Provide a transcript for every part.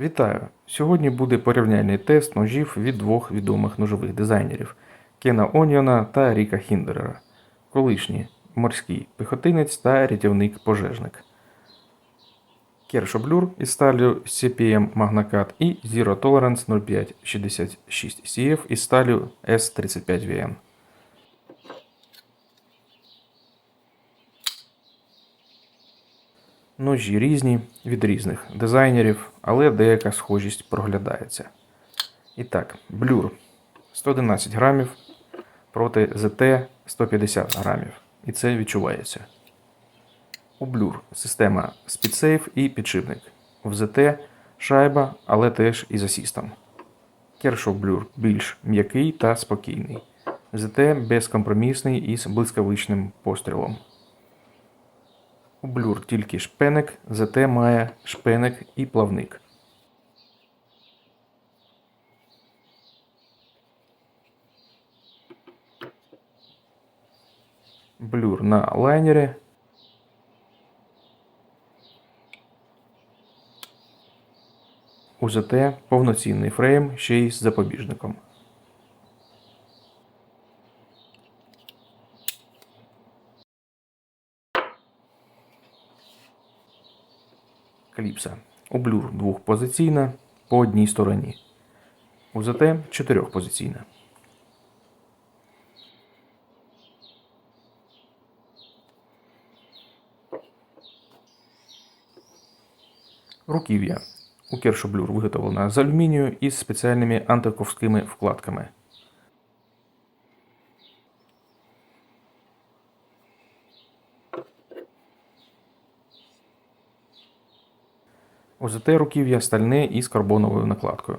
Вітаю! Сьогодні буде порівняльний тест ножів від двох відомих ножових дизайнерів Кена Оніона та Ріка Хіндерера, колишній морський піхотинець та рятівник-пожежник. Кершоблюр із сталю CPM Magnacat і Zero Tolerance 0566 CF із сталю S35VN. Ножі різні від різних дизайнерів, але деяка схожість проглядається. І так, блюр 111 грамів проти ZT 150 грамів. І це відчувається. У блюр система SpeedSafe і підшипник. В ZT шайба, але теж із асістом. Kershaw блюр більш м'який та спокійний. ZT безкомпромісний із блискавичним пострілом. У блюр тільки шпеник, зате має шпеник і плавник. Блюр на лайнері. У повноцінний фрейм ще й з запобіжником. Кліпса. У блюр двохпозиційна по одній стороні. У ЗТ чотирьохпозиційна. Руків'я. У кершоблюр виготовлена з алюмінію із спеціальними антиковськими вкладками. ОЗТ руків'я стальне із карбоновою накладкою.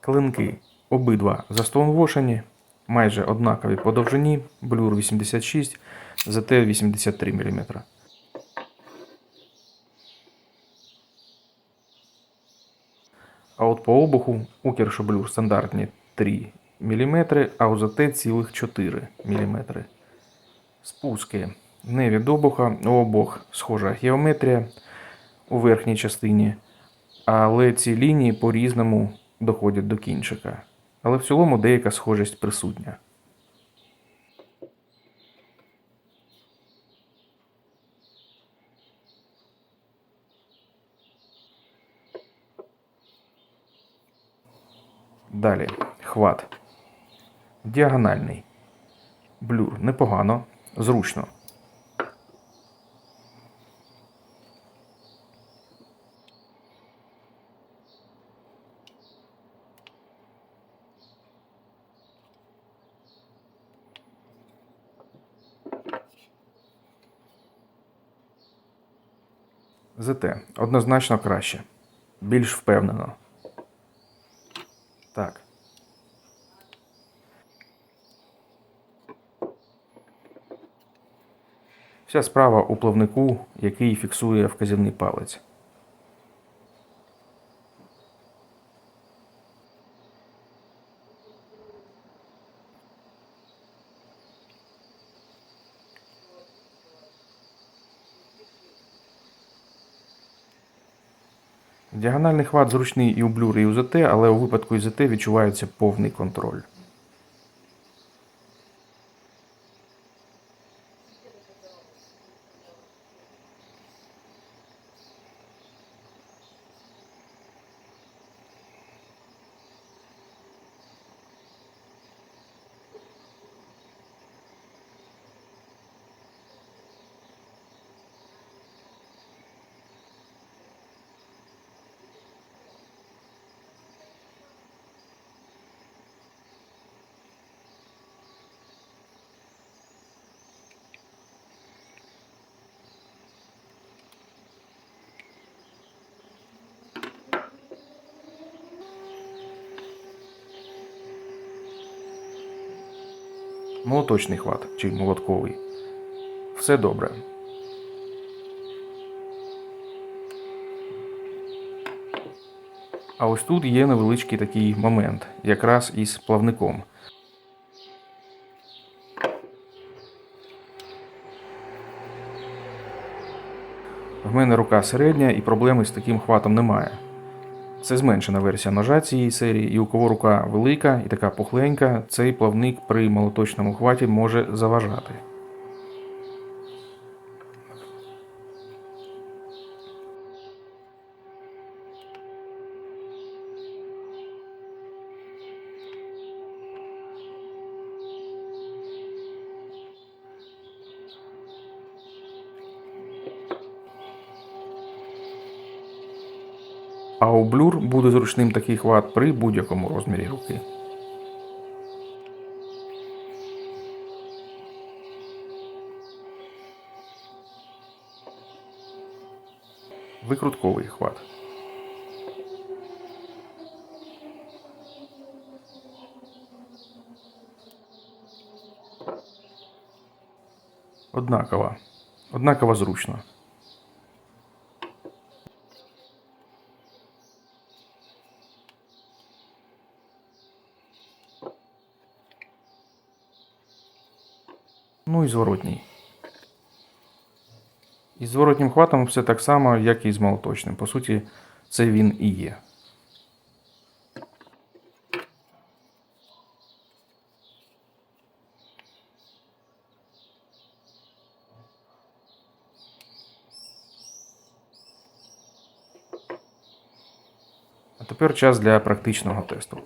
Клинки обидва застонвошені, майже однакові по довжині, блюр 86, ЗТ 83 мм. А от по обуху у кершоблюр стандартні 3 мм, а у ЗТ цілих 4 мм. Спуски не від обуха, у обох схожа геометрія у верхній частині, але ці лінії по-різному доходять до кінчика. Але в цілому деяка схожість присутня. Далі хват. Діагональний. Блюр непогано, зручно. ЗТ однозначно краще. Більш впевнено. Так. Вся справа у плавнику, який фіксує вказівний палець. Діагональний хват зручний і у блюр, і у ЗТ, але у випадку із ЗТ відчувається повний контроль. Молоточний хват чи молотковий. Все добре. А ось тут є невеличкий такий момент, якраз із плавником. В мене рука середня і проблеми з таким хватом немає. Це зменшена версія ножа цієї серії, і у кого рука велика і така пухленька, цей плавник при молоточному хваті може заважати. А у блюр буде зручним такий хват при будь-якому розмірі руки. Викрутковий хват. Однакова. Однаково зручно. Ну і зворотній. Із зворотнім хватом все так само, як і з молоточним. По суті, це він і є. А тепер час для практичного тесту.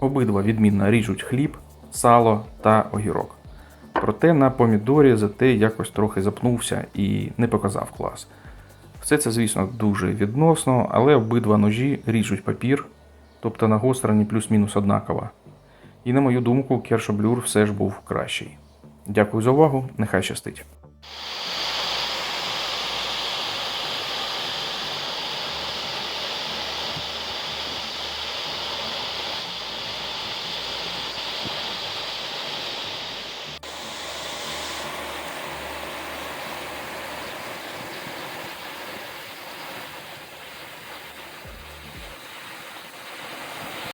Обидва відмінно ріжуть хліб, сало та огірок. Проте на помідорі ЗТ якось трохи запнувся і не показав клас. Все це, звісно, дуже відносно, але обидва ножі ріжуть папір, тобто нагострені плюс-мінус однаково. І на мою думку, Кершоблюр все ж був кращий. Дякую за увагу, нехай щастить.